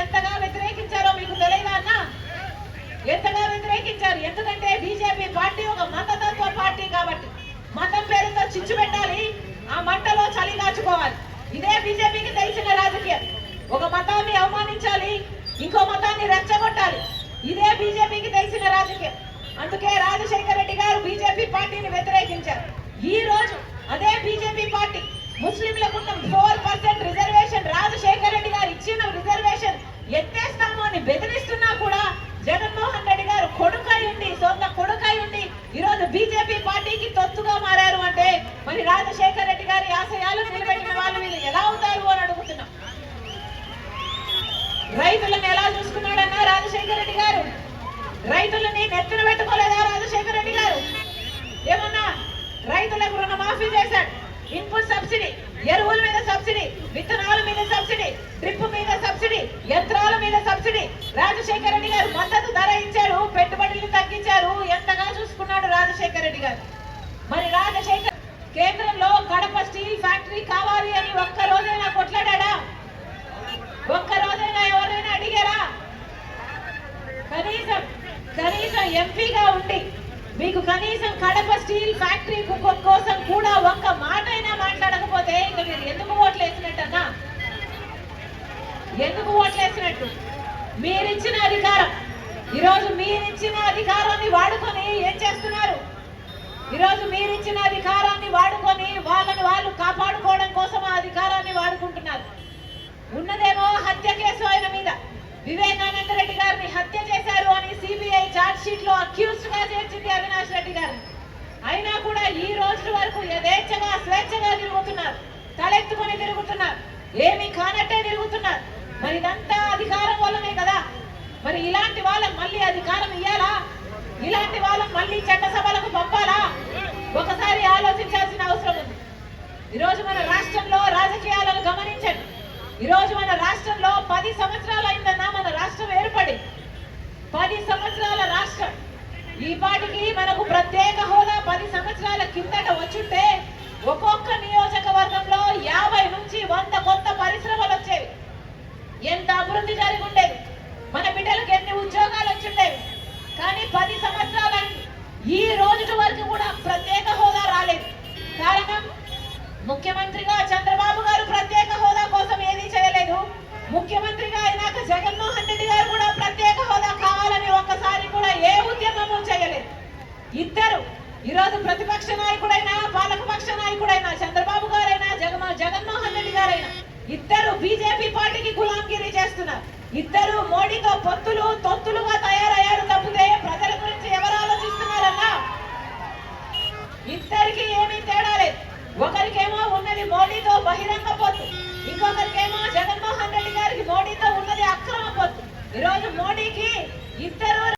ఎంతగా వ్యతిరేకించారో మీకు తెలియదా అన్న? ఎంతగా వ్యతిరేకించారు? ఎందుకంటే బీజేపీ పార్టీ ఒక మతతత్వ పార్టీ కాబట్టి మతం పేరుతో చిచ్చు పెట్టాలి ఆ మంటలో చలి కాచుకోవాలి ఇదే బీజేపీకి తెలిసిన రాజకీయం. ఒక మతాన్ని అవమానించాలి ఇంకో మతాన్ని రెచ్చగొట్టాలి. ఇదే బీజేపీకి తెలిసిన రాజకీయం. అందుకే రాజశేఖర రెడ్డి గారు బీజేపీ పార్టీని వ్యతిరేకించారు. ఈ రోజు అదే బీజేపీ పార్టీ ముస్లింలకు ఉన్న four percent reservation Rajasekhara Reddy garu ఇచ్చిన రిజర్వేషన్ ఎత్తేస్తాము అని బెదిరిస్తున్నా కూడా జగన్మోహన్ రెడ్డి గారు కొడుకై ఉండి సొంత కొడుకై ఉండి ఈ రోజు బీజేపీ పార్టీకి తొత్తుగా మారారు అంటే మరి రాజశేఖర రెడ్డి గారి ఆశయాలు నిలబెట్టిన వాళ్ళు వీళ్ళు ఎలా అవుతారు అని అడుగుతున్నాం. రైతులను ఎలా చూసుకున్నాడన్నా రాజశేఖర రెడ్డి గారు? రైతులని నెత్తిన పెట్టుకోలేదా రాజశేఖర రెడ్డి గారు? ఏమన్నా రైతులకు రుణమాఫీ చేశాడు? ఇన్పుట్ సబ్సిడీ ఎరువుల మీద సబ్సిడీ విత్తనాల మీద సబ్సిడీ డ్రిప్ మీద సబ్సిడీ యంత్రాల మీద సబ్సిడీ. రాజశేఖర రెడ్డి గారు మద్దతు ధర ఇచ్చాడు పెట్టుబడులు తగ్గించారు ఎంతగా చూసుకున్నాడు రాజశేఖర రెడ్డి గారు మరి రాజశేఖర్ కేంద్రంలో కడప స్టీల్ ఫ్యాక్టరీ కావాలి అని ఒక్క రోజైనా కొట్లాడా ఒక్క రోజైనా ఎవరైనా అడిగారా? కనీసం కనీసం ఎంపీగా ఉండి మీకు కనీసం కడప స్టీల్ ఫ్యాక్టరీ కోసం కూడా ఒక్క మాట అయినా మాట్లాడకపోతే ఇక మీరు ఎందుకు ఓట్లు వేసినట్టన్నా ఎందుకు ఓట్లు వేసినట్టు మీరిచ్చిన అధికారం. ఈరోజు మీరిచ్చిన అధికారాన్ని వాడుకొని ఏం చేస్తున్నారు? ఈరోజు మీరిచ్చిన అధికారం రెడ్డి అయినా కూడా ఈ రోజు వరకు యథేచ్ఛగా స్వేచ్ఛగా తిరుగుతున్నారు. తలెత్తుకొని తిరుగుతున్నారు. ఏమీ కానట్టే తిరుగుతున్నారు. మరి ఇదంతా అధికారం వల్లనే కదా? మరి ఇలాంటి వాళ్ళకి మళ్ళీ అధికారం ఇయ్యాలా? ఇలాంటి వాళ్ళకి మళ్ళీ చట్టసభలకు పంపాలా? ఒకసారి ఆలోచించాల్సిన అవసరం ఉంది. ఈరోజు మన రాష్ట్రంలో రాజకీయాలను గమనించండి. ఈరోజు మన రాష్ట్రంలో పది సంవత్సరాలు అయిందన్నా మన రాష్ట్రం ఏర్పడి పది సంవత్సరాల రాష్ట్రం ఈ పాటికి మనకు ప్రత్యేక హోదా పది సంవత్సరాల కిందట వచ్చుంటే ఒక్కొక్క నియోజకవర్గంలో యాభై నుంచి వంద కొత్త పరిశ్రమలు వచ్చేవి. ఎంత అభివృద్ధి జరిగి ఉండేది మన బిడ్డలకు ఎన్ని ఉద్యోగాలు వచ్చిండేవి? కానీ పది సంవత్సరాల ఈ రోజు వరకు కూడా ప్రత్యేక హోదా రాలేదు. కారణం ముఖ్యమంత్రిగా ఇద్దరు. ఈరోజు ప్రతిపక్ష నాయకుడైనా పాలకపక్ష నాయకుడైనా చంద్రబాబు గారైనా జగన్ జగన్మోహన్ రెడ్డి గారైనా ఇద్దరు బీజేపీ పార్టీకి గులాంగిరి చేస్తున్నారు. ఇద్దరు మోడీతో పొత్తులు తొత్తులుగా తయారయ్యారు తప్పితే ప్రజల గురించి ఎవరు ఆలోచిస్తున్నారన్నా? ఇద్దరికి ఏమీ తేడా లేదు. ఒకరికేమో ఉన్నది మోడీతో బహిరంగ పొత్తు ఇంకొకరికేమో జగన్మోహన్ రెడ్డి గారికి మోడీతో ఉన్నది అక్రమ పొత్తు. ఈరోజు మోడీకి ఇద్దరు